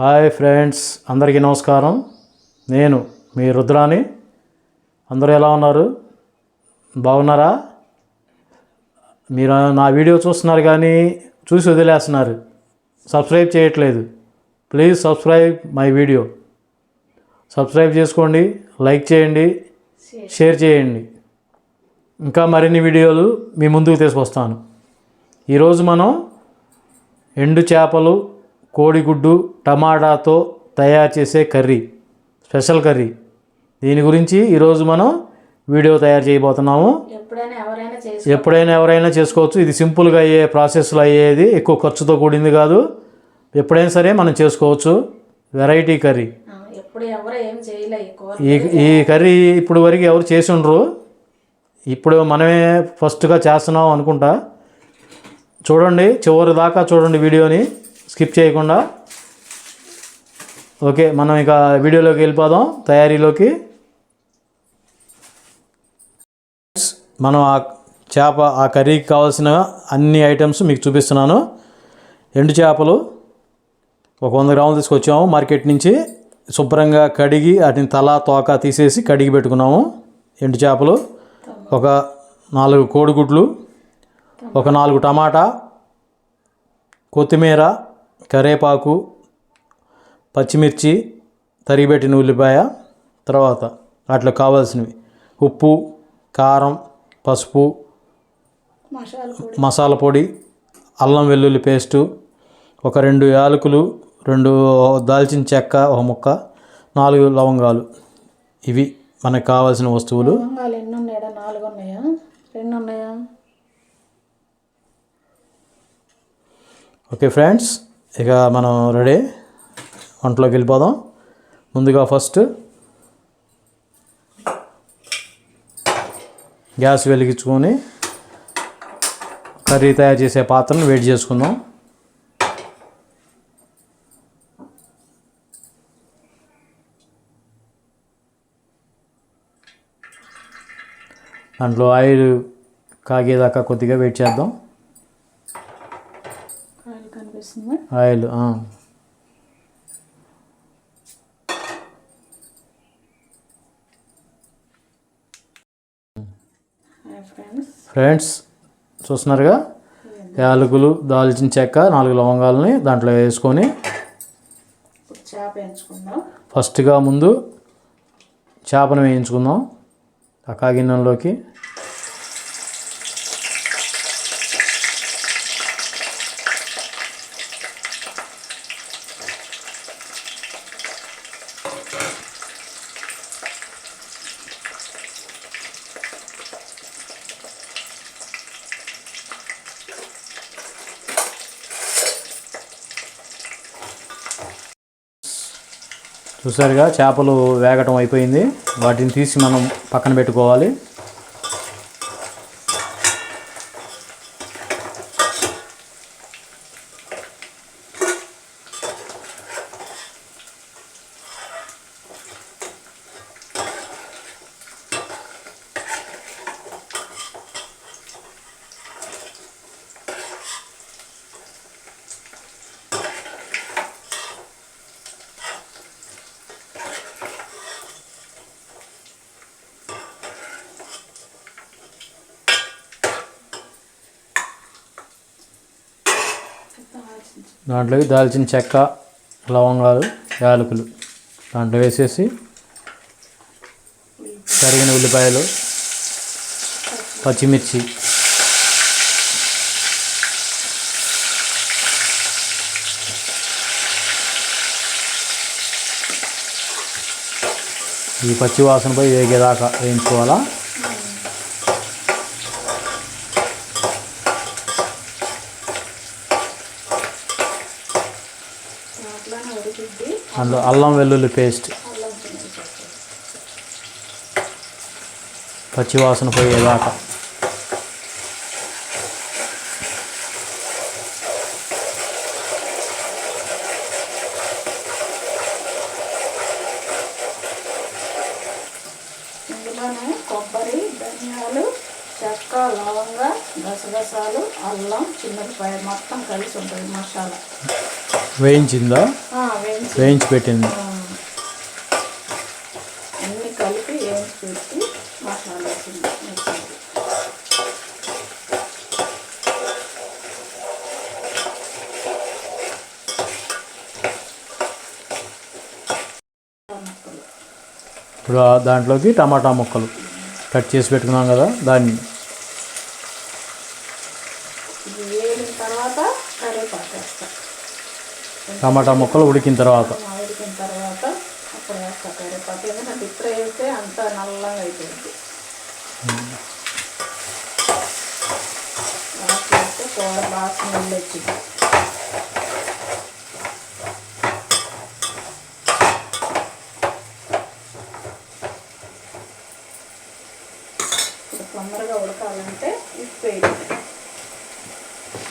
Hi friends అందరికీ నమస్కారం. నేను మీ రుద్రాని అందరూ ఎలా ఉన్నారు? బాగున్నారా? మీరు నా వీడియో చూస్తున్నారు కానీ చూసి వదిలేస్తున్నారు. సబ్స్క్రైబ్ చేయట్లేదు. Please subscribe my video. Subscribe చేసుకోండి లైక్ చేయండి షేర్ చేయండి. ఇంకా మరిన్ని వీడియోలు మీ ముందుకు తీసుకొస్తాను. ఈరోజు మనం ఎండు చేపలు కోడిగుడ్డు టమాటాతో తయారు చేసే కర్రీ స్పెషల్ కర్రీ. దీని గురించి ఈరోజు మనం వీడియో తయారు చేయబోతున్నాము. ఎప్పుడైనా ఎవరైనా చేసుకోవచ్చు. ఇది సింపుల్గా అయ్యే ప్రాసెస్లో అయ్యేది. ఎక్కువ ఖర్చుతో కూడింది కాదు. ఎప్పుడైనా సరే మనం చేసుకోవచ్చు. Variety curry. ఈ ఈ కర్రీ ఇప్పుడు వరకు ఎవరు చేసి ఉండరు ఇప్పుడు మనమే ఫస్ట్గా చేస్తున్నాం అనుకుంటా. చూడండి చివరి దాకా చూడండి వీడియోని. స్కిప్ చేయకుండా. ఓకే మనం ఇక వీడియోలోకి వెళ్ళిపోదాం తయారీలోకి. మనం ఆ చేప ఆ కర్రీకి కావాల్సిన అన్ని ఐటమ్స్ మీకు చూపిస్తున్నాను. ఎండు చేపలు ఒక వంద గ్రాములు తీసుకొచ్చాము. మార్కెట్ నుంచి శుభ్రంగా కడిగి వాటిని తల తోక తీసేసి కడిగి పెట్టుకున్నాము. ఎండు చేపలు ఒక నాలుగు కోడిగుడ్లు ఒక నాలుగు టమాటా కొత్తిమీర కరేపాకు పచ్చిమిర్చి తరిగిపెట్టిన ఉల్లిపాయ తర్వాత వాటిలో కావాల్సినవి. ఉప్పు కారం పసుపు మసాలా పొడి. అల్లం వెల్లుల్లి పేస్టు ఒక రెండు యాలకులు రెండు దాల్చిన చెక్క ఒక ముక్క నాలుగు లవంగాలు. ఇవి మనకు కావాల్సిన వస్తువులు. లవంగాలు ఎన్ని ఉన్నాయా నాలుగు ఉన్నాయా రెండు ఉన్నాయా ఓకే ఫ్రెండ్స్ ఇక మనం రెడీ వంటలోకి వెళ్ళిపోదాం. ముందుగా ఫస్ట్ గ్యాస్ వెలిగించుకొని కర్రీ తయారు చేసే పాత్రను వేడి చేసుకుందాం. దాంట్లో ఆయిల్ కాగేదాకా కొద్దిగా వెయిట్ చేద్దాం. కనిపిస్తుంది ఆయిల్ ఫ్రెండ్స్. చూస్తున్నారుగా? యాలకులు దాల్చిన చెక్క నాలుగు లవంగాలని దాంట్లో వేసుకొని ఫస్ట్గా ముందు చేపను వేయించుకుందాం. ఆ కాగిన్నెలోకి చూసారుగా చేపలు వేగటం అయిపోయింది. వాటిని తీసి మనం పక్కన పెట్టుకోవాలి. దాంట్లోకి దాల్చిన చెక్క లవంగాలు యాలకులు దాంట్లో వేసేసి తరిగిన ఉల్లిపాయలు పచ్చిమిర్చి ఈ పచ్చి వాసనపై వేగేదాకా వేయించుకోవాలా చేపలోనే ఉడికిద్ది అందులో అల్లం వెల్లుల్లి పేస్ట్. అల్లం చిన్నది పచ్చి వాసన పోయేదాకా. ఇందులోనే కొబ్బరి ధనియాలు చెక్క లవంగ గసగసాలు అల్లం చిన్నపాయ మొత్తం కలిసి ఉంటుంది మసాలా. వేయించిందా? వేయించి పెట్టింది ఆ, అన్నీ కలిపి వేయించి పెట్టి మసాలా వేసింది మిక్సీకి. ముక్కలు. ఇప్పుడు దాంట్లోకి టమాటా ముక్కలు కట్ చేసి పెట్టుకున్నాం కదా దాన్ని ఇది వేగిన తర్వాత కరివేపాకు వేస్తా టమాటా ముక్కలు ఉడికిన తర్వాత. ఉడికిన తర్వాత అప్పుడు వేస్తా కరివేపాకు ఎందుకంటే ఇప్పుడే వేస్తే అంత నల్లగా అయిపోయింది. వేస్తే కూర బాగా స్మెల్ వచ్చింది. తొందరగా ఉడకాలంటే ఉప్పు వేయాలి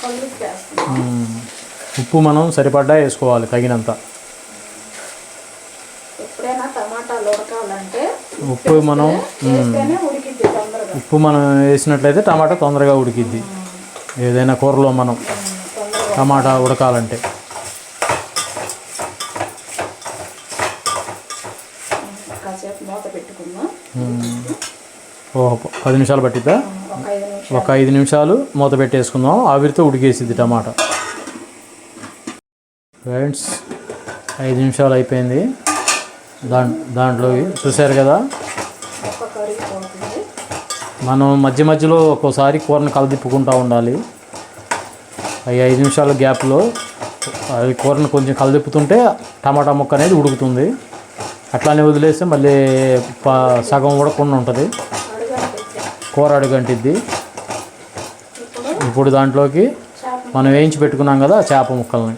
కళ్ళు మ్మ్. ఉప్పు మనం సరిపడ్డా వేసుకోవాలి తగినంత. ఉప్పు మనం ఉప్పు మనం వేసినట్లయితే టమాటా తొందరగా ఉడికిద్ది. ఏదైనా కూరలో మనం టమాటా ఉడకాలంటే. పది నిమిషాలు పట్టిద్దా? ఒక ఐదు నిమిషాలు మూత పెట్టేసుకుందాం. ఆవిరితో ఉడికేసిద్ది టమాటా. ఫ్రెండ్స్ ఐదు నిమిషాలు అయిపోయింది. దా దాంట్లో చూశారు కదా? మనం మధ్య మధ్యలో ఒక్కోసారి కూరని కలదిప్పుకుంటూ ఉండాలి. ఈ ఐదు నిమిషాల గ్యాప్లో అది కూరని కొంచెం కలదిప్పుతుంటే టమాటా ముక్క అనేది ఉడుకుతుంది. అట్లానే వదిలేస్తే మళ్ళీ ప సగం ఉడకుండా ఉంటుంది. కూర అడుగంటిద్ది. ఇప్పుడు ఇప్పుడు దాంట్లోకి మనం వేయించి పెట్టుకున్నాం కదా చేప ముక్కల్ని.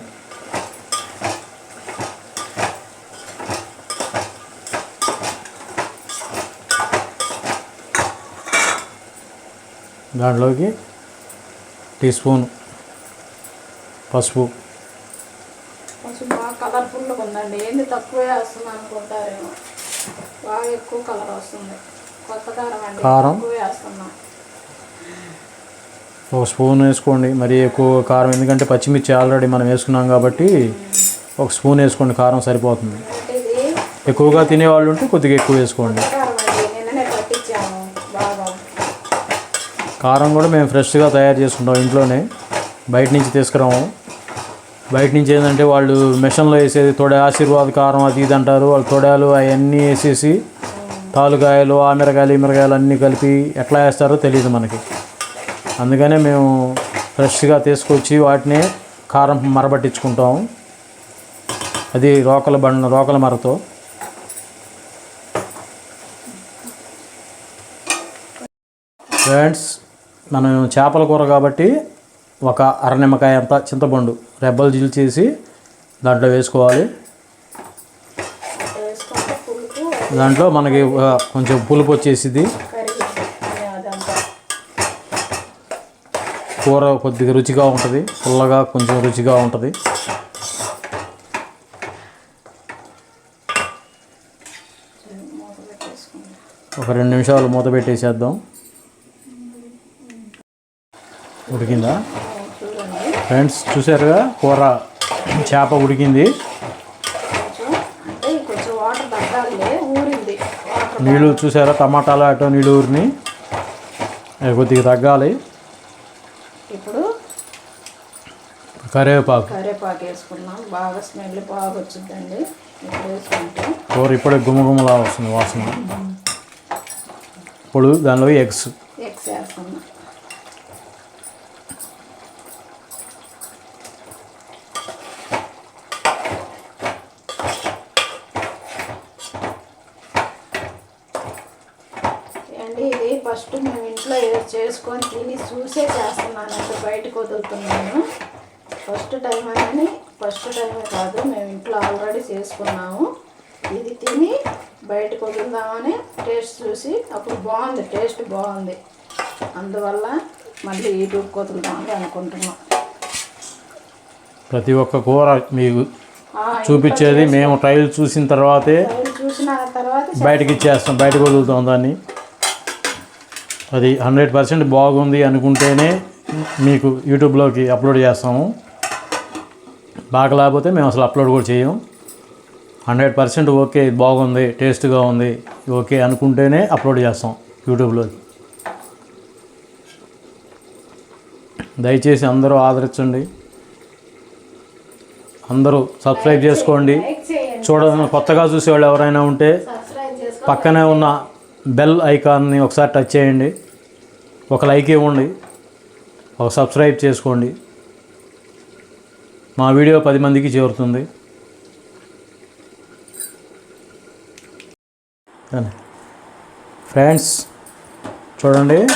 దాంట్లోకి టీ స్పూన్ పసుపు. కొంచెం బాగా కలర్ఫుల్గా ఉందండి. ఏంది తక్కువ వేస్తుంది అనుకుంటారేమో. బాగా ఎక్కువ కలర్ వస్తుంది. కొత్త కారం అండి. కారం. ఎక్కువ వేస్తున్నాం. ఒక స్పూన్ వేసుకోండి. మరీ ఎక్కువ కారం ఎందుకంటే పచ్చిమిర్చి ఆల్రెడీ మనం వేసుకున్నాం కాబట్టి ఒక స్పూన్ వేసుకోండి కారం సరిపోతుంది. ఎక్కువగా తినేవాళ్ళు ఉంటే కొద్దిగా ఎక్కువ వేసుకోండి. నిన్ననే పట్టించాము. బాగా. కారం కూడా మేము ఫ్రెష్గా తయారు చేసుకుంటాం ఇంట్లోనే. బయట నుంచి తీసుకురాము. బయట నుంచి ఏంటంటే వాళ్ళు మిషన్లో వేసేది తొడే ఆశీర్వాద కారం అది ఇది అంటారు. వాళ్ళు తొడాలు అవన్నీ వేసేసి తాలుకాయలు ఆమిరకాయలు ఇమిరకాయలు అన్నీ కలిపి ఎట్లా వేస్తారో తెలియదు మనకి. అందుకనే మేము ఫ్రెష్గా తీసుకొచ్చి వాటిని కారం మరబట్టించుకుంటాం అది రోకల బండ రోకల మరతో. ఫ్రెండ్స్ మనం చేపల కూర కాబట్టి ఒక అర నిమ్మకాయ అంత చింతపండు రెబ్బలు చీల్చేసి దాంట్లో వేసుకోవాలి. దాంట్లో మనకి కొంచెం పులుపు వచ్చేసింది కూర కొద్దిగా రుచిగా ఉంటుంది. పుల్లగా కొంచెం రుచిగా ఉంటుంది. ఒక రెండు నిమిషాలు మూత పెట్టేసేద్దాం. ఉడికిందా? ఫ్రెండ్స్ చూసారుగా? కూర చేప ఉడికింది. నీళ్ళు చూసారా? టమాటాలు అటో నీళ్ళు ఊరిని. అవి కొద్దిగా తగ్గాలి. ఇప్పుడు కరివేపాకు. కరివేపాకు వేసుకున్నాం బాగా స్మెల్ బాగా వచ్చిందండి. కూర ఇప్పుడే గుమగుమలా వస్తుంది వాసన. ఇప్పుడు దానిలో ఎగ్స్. ఎగ్స్ అండి ఇది ఫస్ట్ మేము ఇంట్లో ఏదో చేసుకొని తిని చూసే చేస్తున్నాను. అంటే బయటకు వదులుతున్నాను. ఫస్ట్ టైం అని ఫస్ట్ టైమే కాదు మేము ఇంట్లో ఆల్రెడీ చేసుకున్నాము. ఇది తిని బయటకు వదులుదామని టేస్ట్ చూసి అప్పుడు బాగుంది టేస్ట్ బాగుంది. అందువల్ల మళ్ళీ యూట్యూబ్కి వదులుదామని అనుకుంటున్నాం. ప్రతి ఒక్క కూర మీకు చూపించేది మేము ట్రయల్ చూసిన తర్వాతే చూసిన తర్వాత బయటకి ఇచ్చేస్తాం బయటకు వదులుతాం దాన్ని. అది హండ్రెడ్ పర్సెంట్ బాగుంది అనుకుంటేనే మీకు యూట్యూబ్లోకి అప్లోడ్ చేస్తాము. బాగా లేకపోతే మేము అసలు అప్లోడ్ కూడా చేయం హండ్రెడ్ పర్సెంట్ ఓకే బాగుంది టేస్ట్గా ఉంది ఓకే అనుకుంటేనే అప్లోడ్ చేస్తాం యూట్యూబ్లో దయచేసి అందరూ ఆదరించండి. అందరూ సబ్స్క్రైబ్ చేసుకోండి. చూడ కొత్తగా చూసేవాళ్ళు ఎవరైనా ఉంటే పక్కనే ఉన్న బెల్ ఐకాన్ని ఒకసారి టచ్ చేయండి. ఒక లైక్ ఇవ్వండి. ఒక సబ్స్క్రైబ్ చేసుకోండి. మా వీడియో పది మందికి చేరుతుంది. ఫ్రెండ్స్ చూడండి.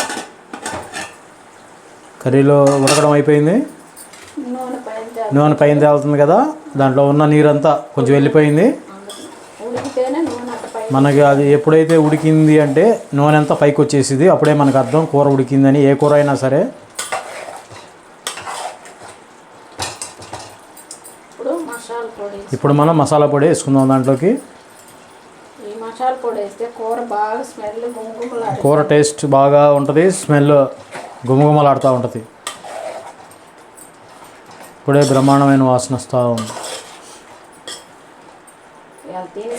కర్రీలో ఉడకడం అయిపోయింది. నూనె పైన తేలి- నూనె పైన తేలుతుంది కదా. దాంట్లో ఉన్న నీరంతా కొంచెం వెళ్ళిపోయింది ఉడికితేనే నూనె అట్ట పైన మనకి అది ఎప్పుడైతే ఉడికింది అంటే నూనె అంతా పైకి వచ్చేసింది అప్పుడే మనకు అర్థం కూర ఉడికిందని ఏ కూర అయినా సరే. ఇప్పుడు మనం మసాలా పొడి వేసుకుందాం దాంట్లోకి. కూర టేస్ట్ బాగా ఉంటుంది స్మెల్ గుమగుమలాడుతూ ఉంటుంది. ఇప్పుడే బ్రహ్మాండమైన వాసన వస్తూ ఉంది.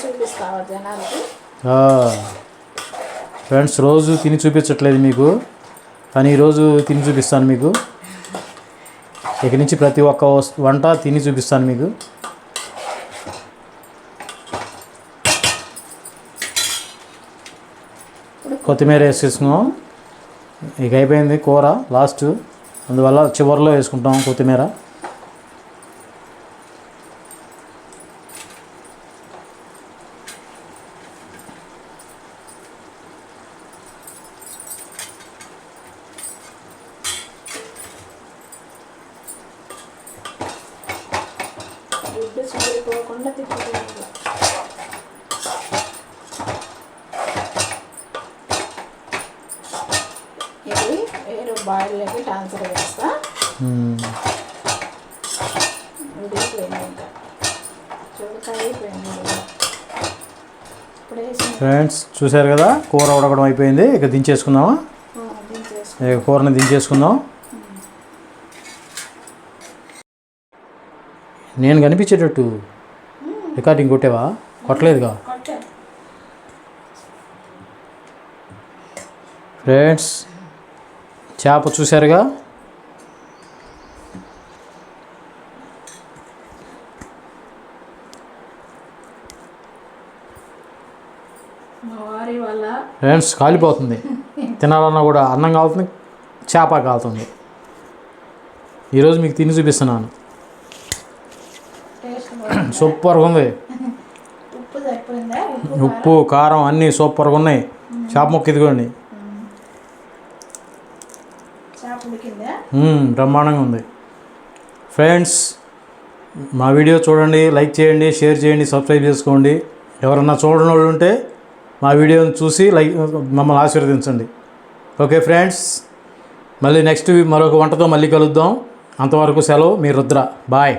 చూపిస్తావా జనాలకి. ఫ్రెండ్స్ రోజు తిని చూపించట్లేదు మీకు కానీ ఈరోజు తిని చూపిస్తాను మీకు. ఇక నుంచి ప్రతి ఒక్క వంట తిని చూపిస్తాను మీకు. కొత్తిమీర వేసేసుకున్నాం. ఇక అయిపోయింది కూర లాస్ట్. అందువల్ల చివరిలో వేసుకుంటాం కొత్తిమీర. చిరిగిపోకుండా తిప్పుతుంది ఇది వేరే బాయిల్లోకి ట్రాన్స్ఫర్ చేస్తా. ఫ్రెండ్స్ చూశారు కదా? కూర ఉడకడం అయిపోయింది. ఇక దించేసుకుందామా? ఇక కూరని దించేసుకుందాం. నేను కనిపించేటట్టు. రికార్డింగ్ కొట్టేవా? కొట్టలేదుగా? ఫ్రెండ్స్ చేప చూశారుగా? ఫ్రెండ్స్ కాలిపోతుంది. తినాలన్నా కూడా అన్నం కాలుతుంది చేప కాలుతుంది. ఈరోజు మీకు తిని చూపిస్తున్నాను. సూపర్గా ఉంది ఉప్పు కారం? అన్నీ సూపర్గా ఉన్నాయి చేప ముక్క ఇదిగోండి. బ్రహ్మాండంగా ఉంది. ఫ్రెండ్స్ మా వీడియో చూడండి లైక్ చేయండి షేర్ చేయండి సబ్స్క్రైబ్ చేసుకోండి. ఎవరన్నా చూడని వాళ్ళు ఉంటే మా వీడియోని చూసి లైక్ మమ్మల్ని ఆశీర్వదించండి. ఓకే ఫ్రెండ్స్ మళ్ళీ నెక్స్ట్ మరొక వంటతో మళ్ళీ కలుద్దాం. అంతవరకు సెలవు మీ రుద్ర. బాయ్.